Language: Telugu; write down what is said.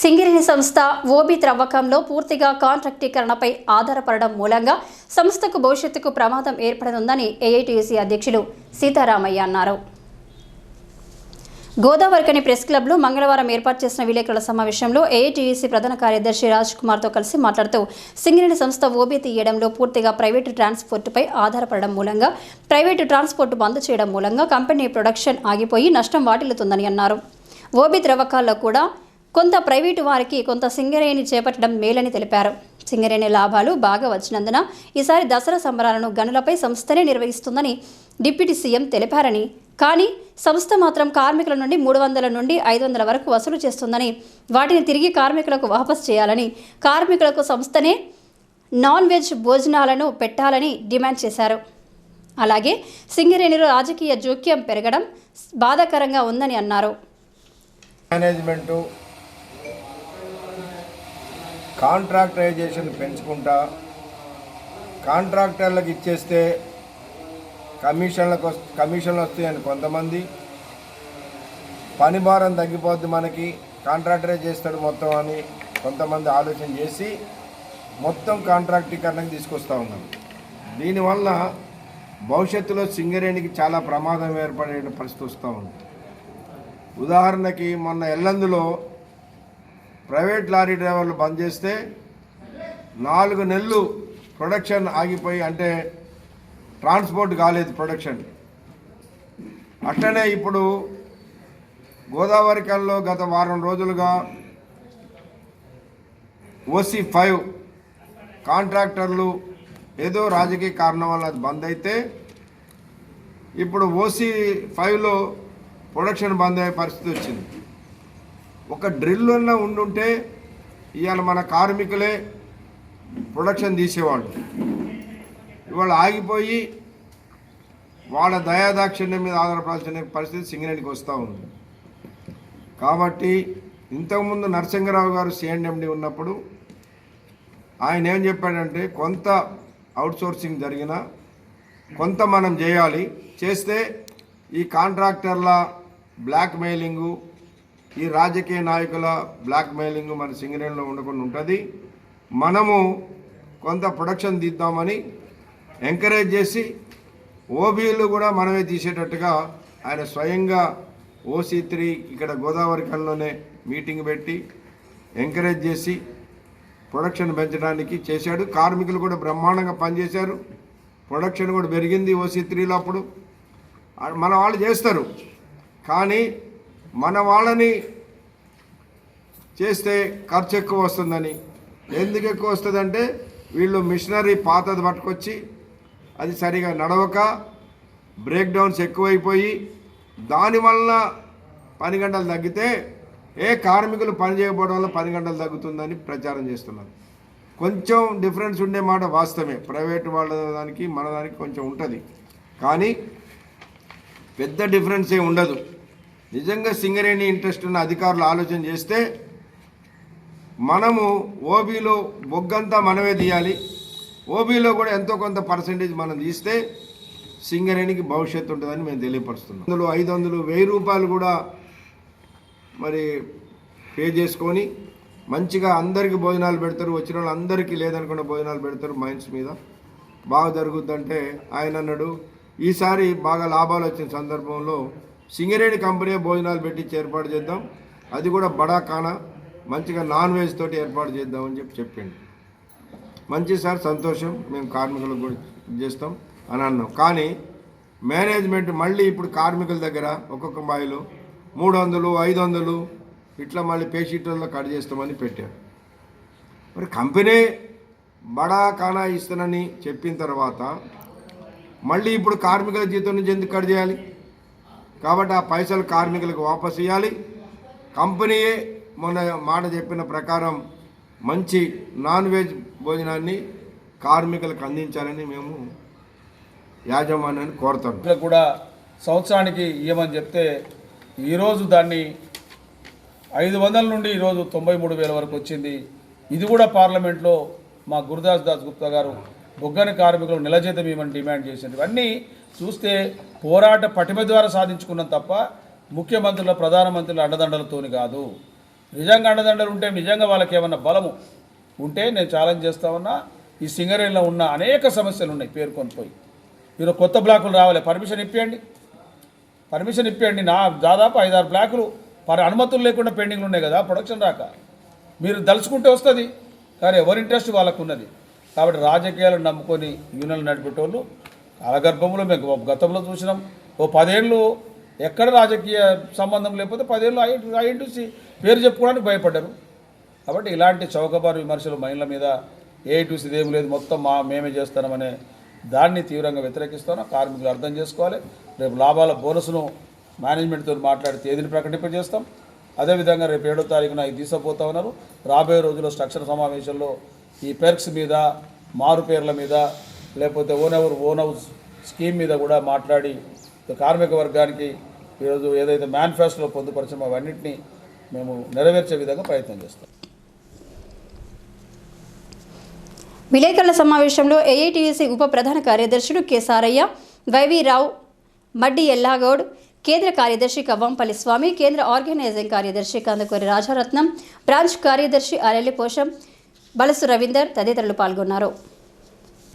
సింగిరిని సంస్థ ఓబీ త్రవ్వకంలో పూర్తిగా కాంట్రాక్టీకరణపై ఆధారపడడం మూలంగా సంస్థకు భవిష్యత్తుకు ప్రమాదం ఏర్పడనుందని ఏఐటీయూసీ అధ్యక్షులు సీతారామయ్య అన్నారు. గోదావరికని ప్రెస్ క్లబ్లో మంగళవారం ఏర్పాటు చేసిన విలేకరుల సమావేశంలో ఏఐటీయూసీ ప్రధాన కార్యదర్శి రాజ్ కుమార్తో కలిసి మాట్లాడుతూ సింగరేణి సంస్థ ఓబీ తీయడంలో పూర్తిగా ప్రైవేటు ట్రాన్స్పోర్టుపై ఆధారపడడం మూలంగా ప్రైవేటు ట్రాన్స్పోర్ట్ బంద్ చేయడం మూలంగా కంపెనీ ప్రొడక్షన్ ఆగిపోయి నష్టం వాటిల్లుతుందని అన్నారు. ఓబీ త్రవ్వకాల్లో కూడా కొంత ప్రైవేటు వారికి కొంత సింగరేణి చేపట్టడం మేలని తెలిపారు. సింగరేణి లాభాలు బాగా వచ్చినందున ఈసారి దసరా సంబరాలను గనులపై సంస్థనే నిర్వహిస్తుందని డిప్యూటీ సీఎం తెలిపారని. కానీ సంస్థ మాత్రం కార్మికుల నుండి మూడు వందల నుండి ఐదు వందల వరకు వసూలు చేస్తుందని వాటిని తిరిగి కార్మికులకు వాపస్ చేయాలని కార్మికులకు సంస్థనే నాన్ వెజ్ భోజనాలను పెట్టాలని డిమాండ్ చేశారు. అలాగే సింగరేణిలో రాజకీయ జోక్యం పెరగడం బాధాకరంగా ఉందని అన్నారు. మేనేజ్మెంటు కాంట్రాక్టరైజేషన్ పెంచుకుంటా కాంట్రాక్టర్లకు ఇచ్చేస్తే కమిషన్లకు వస్- కమిషన్లు వస్తాయని కొంతమంది. పని భారం తగ్గిపోద్ది మనకి కాంట్రాక్టరే చేస్తాడు మొత్తం అని కొంతమంది ఆలోచన చేసి మొత్తం కాంట్రాక్టీకరణకు తీసుకొస్తూ ఉన్నాం. దీనివల్ల భవిష్యత్తులో సింగరేణికి చాలా ప్రమాదం ఏర్పడే పరిస్థితి వస్తూ ఉంది. ఉదాహరణకి మొన్న ఎల్లందులో ప్రైవేట్ లారీ డ్రైవర్లు బంద్ చేస్తే నాలుగు నెలలు ప్రొడక్షన్ ఆగిపోయి అంటే ట్రాన్స్పోర్ట్ కాలేదు ప్రొడక్షన్. అట్లనే ఇప్పుడు గోదావరి కల్లో గత వారం రోజులుగా ఓసీ ఫైవ్ కాంట్రాక్టర్లు ఏదో రాజకీయ కారణం వల్ల అది బంద్ అయితే ఇప్పుడు ఓసీ ఫైవ్లో ప్రొడక్షన్ బంద్ అయ్యే పరిస్థితి వచ్చింది. ఒక డ్రిల్ ఉన్న ఉండుంటే ఇవాళ మన కార్మికులే ప్రొడక్షన్ తీసేవాళ్ళు. ఇవాళ ఆగిపోయి వాళ్ళ దయాదాక్షిణ్యం మీద ఆధారపడాల్సిన పరిస్థితి సింగరేణికి వస్తూ ఉంది. కాబట్టి ఇంతకుముందు నరసింహరావు గారు సిఎండి ఉన్నప్పుడు ఆయన ఏం చెప్పాడంటే కొంత అవుట్సోర్సింగ్ జరిగిన కొంత మనం చేయాలి. చేస్తే ఈ కాంట్రాక్టర్ల బ్లాక్ మెయిలింగు ఈ రాజకీయ నాయకుల బ్లాక్ మెయిలింగ్ మన సింగరేణిలో ఉండకుండా ఉంటుంది. మనము కొంత ప్రొడక్షన్ తీద్దామని ఎంకరేజ్ చేసి ఓబీలు కూడా మనమే తీసేటట్టుగా ఆయన స్వయంగా ఓసీ త్రీ ఇక్కడ గోదావరి కల్లోనే మీటింగ్ పెట్టి ఎంకరేజ్ చేసి ప్రొడక్షన్ పెంచడానికి చేశాడు. కార్మికులు కూడా బ్రహ్మాండంగా పనిచేశారు. ప్రొడక్షన్ కూడా పెరిగింది ఓసీ త్రీలో అప్పుడు. మన వాళ్ళు చేస్తారు. కానీ మన వాళ్ళని చేస్తే ఖర్చు ఎక్కువ వస్తుందని. ఎందుకు ఎక్కువ వస్తుందంటే వీళ్ళు మిషనరీ పాతది పట్టుకొచ్చి అది సరిగా నడవక బ్రేక్ డౌన్స్ ఎక్కువైపోయి దానివల్ల పని గంటలు తగ్గితే ఏ కార్మికులు పని చేయకపోవడం వల్ల పని గంటలు తగ్గుతుందని ప్రచారం చేస్తున్నారు. కొంచెం డిఫరెన్స్ ఉండే మాట వాస్తవమే. ప్రైవేట్ వాళ్ళ దానికి మన దానికి కొంచెం ఉంటుంది. కానీ పెద్ద డిఫరెన్స్ ఏ ఉండదు. నిజంగా సింగరేణి ఇంట్రెస్ట్ ఉన్న అధికారులు ఆలోచన చేస్తే మనము ఓబీలో బొగ్గంతా మనమే తీయాలి. ఓబీలో కూడా ఎంతో కొంత పర్సంటేజ్ మనం తీస్తే సింగరేణికి భవిష్యత్తు ఉంటుందని మేము తెలియపరుస్తున్నాం. అందులో ఐదు వందలు వెయ్యి రూపాయలు కూడా మరి పే చేసుకొని మంచిగా అందరికీ భోజనాలు పెడతారు. వచ్చిన వాళ్ళందరికీ లేదనుకున్న భోజనాలు పెడతారు మైన్స్ మీద. బాగా జరుగుద్దంటే ఆయన అన్నాడు ఈసారి బాగా లాభాలు వచ్చిన సందర్భంలో సింగరేణి కంపెనీ భోజనాలు పెట్టి ఏర్పాటు చేద్దాం. అది కూడా బడా కానా. మంచిగా నాన్ వెజ్ తోటి ఏర్పాటు చేద్దామని చెప్పి చెప్పండి. మంచి సార్ సంతోషం. మేము కార్మికులకు కూడా చేస్తాం అని అన్నాం. కానీ మేనేజ్మెంట్ మళ్ళీ ఇప్పుడు కార్మికుల దగ్గర ఒక్కొక్క బాయిలో మూడు వందలు ఐదు వందలు ఇట్లా మళ్ళీ పేషీట్లలో కట్ చేస్తామని పెట్టారు. మరి కంపెనీ బడా కానా ఇస్తానని చెప్పిన తర్వాత మళ్ళీ ఇప్పుడు కార్మికుల జీతం నుంచి ఎందుకు కట్ చేయాలి? కాబట్టి ఆ పైసలు కార్మికులకు వాపస్ ఇవ్వాలి కంపెనీయే మొన్న మాట చెప్పిన ప్రకారం మంచి నాన్ వెజ్ భోజనాన్ని కార్మికులకు అందించాలని మేము యాజమాన్యాన్ని కోరుతాం ఇట్లా కూడా సంవత్సరానికి ఇవ్వమని చెప్తే ఈరోజు దాన్ని ఐదు వందల నుండి ఈరోజు తొంభై మూడు వేల వరకు వచ్చింది. ఇది కూడా పార్లమెంట్లో మా గురుదాస్ దాస్ గుప్తా గారు బొగ్గని కార్మికులు నెలజీతం ఇవ్వమని డిమాండ్ చేసింది అన్నీ చూస్తే పోరాట పటిమ ద్వారా సాధించుకున్నాం తప్ప ముఖ్యమంత్రుల ప్రధానమంత్రుల అండదండలతోని కాదు. నిజంగా అండదండలు ఉంటే నిజంగా వాళ్ళకి ఏమన్నా బలము ఉంటే నేను ఛాలెంజ్ చేస్తా ఉన్నా. ఈ సింగరేణిలో ఉన్న అనేక సమస్యలు ఉన్నాయి పేర్కొని పోయి. మీరు కొత్త బ్లాకులు రావాలి. పర్మిషన్ ఇప్పియండి. పర్మిషన్ ఇప్పియండి. నా దాదాపు ఐదారు బ్లాకులు. పర్ అనుమతులు లేకుండా పెండింగ్లు ఉన్నాయి కదా ప్రొడక్షన్ రాక. మీరు దలుచుకుంటే వస్తుంది. కానీ ఎవరి ఇంట్రెస్ట్ వాళ్ళకు ఉన్నది కాబట్టి రాజకీయాలను నమ్ముకొని యూనియన్లు నడిపేటోళ్ళు కాలగర్భంలో మేము గతంలో చూసినాం. ఓ పదేళ్ళు ఎక్కడ రాజకీయ సంబంధం లేకపోతే పదేళ్ళు ఐ ఐఎన్టీసీ పేరు చెప్పుకోవడానికి భయపడ్డారు. కాబట్టి ఇలాంటి చౌకబారు విమర్శలు మహిళల మీద ఏఐటీసీది ఏమి లేదు మొత్తం మా మేమే చేస్తామనే దాన్ని తీవ్రంగా వ్యతిరేకిస్తాను. కార్మికులు అర్థం చేసుకోవాలి. రేపు లాభాల బోనస్ను మేనేజ్మెంట్తో మాట్లాడి తేదీని ప్రకటింపజేస్తాం అదేవిధంగా రేపు ఏడో తారీఖున ఇది తీసుకుపోతా ఉన్నారు. రాబోయే రోజుల్లో స్ట్రక్చర్ సమావేశంలో ఈ పెర్క్స్ మీద మారు పేర్ల మీద లేకపోతే own our own house scheme మీద కూడా మాట్లాడి కార్మిక వర్గానికి ఈరోజు ఏదైతే మేనిఫెస్టోలో పొందుపరచమో అవన్నింటినీ మేము నెరవేర్చే విధంగా ప్రయత్నం చేస్తాం. విలేకరుల సమావేశంలో ఏఐటీయూసీ ఉప ప్రధాన కార్యదర్శులు K Saraiah Y V Rao Maddi Ellagoud కేంద్ర కార్యదర్శి కవ్వంపల్లి స్వామి కేంద్ర ఆర్గనైజింగ్ కార్యదర్శి కందుకూరి రాజారత్నం బ్రాంచ్ కార్యదర్శి అరెల్లి పోషం బలసు రవీందర్ తదితరులు పాల్గొన్నారు.